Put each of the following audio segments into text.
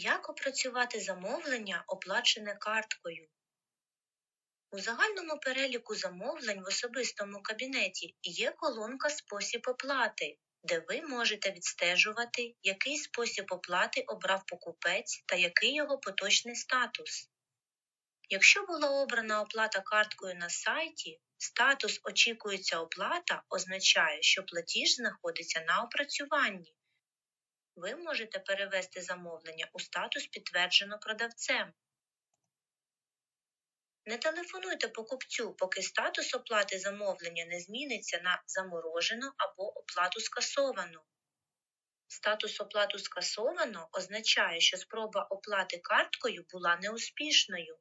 Як опрацювати замовлення, оплачене карткою? У загальному переліку замовлень в особистому кабінеті є колонка Спосіб оплати, де ви можете відстежувати, який спосіб оплати обрав покупець та який його поточний статус. Якщо була обрана оплата карткою на сайті, статус Очікується оплата означає, що платіж знаходиться на опрацюванні. Ви можете перевести замовлення у статус підтверджено продавцем. Не телефонуйте покупцю, поки статус оплати замовлення не зміниться на заморожено або оплату скасовано. Статус оплату скасовано означає, що спроба оплати карткою була неуспішною.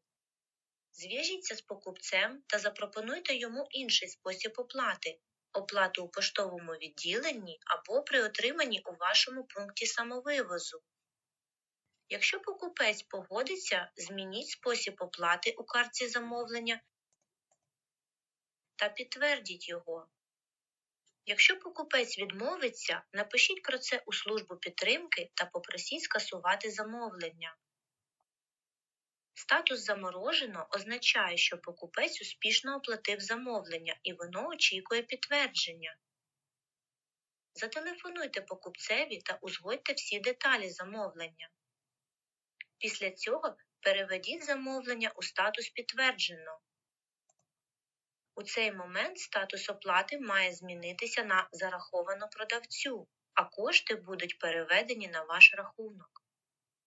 Зв'яжіться з покупцем та запропонуйте йому інший спосіб оплати оплату у поштовому відділенні або при отриманні у вашому пункті самовивозу. Якщо покупець погодиться, змініть спосіб оплати у картці замовлення та підтвердіть його. Якщо покупець відмовиться, напишіть про це у службу підтримки та попросіть скасувати замовлення. Статус заморожено означає, що покупець успішно оплатив замовлення і воно очікує підтвердження. Зателефонуйте покупцеві та узгодьте всі деталі замовлення. Після цього переведіть замовлення у статус підтверджено. У цей момент статус оплати має змінитися на зараховано продавцю, а кошти будуть переведені на ваш рахунок.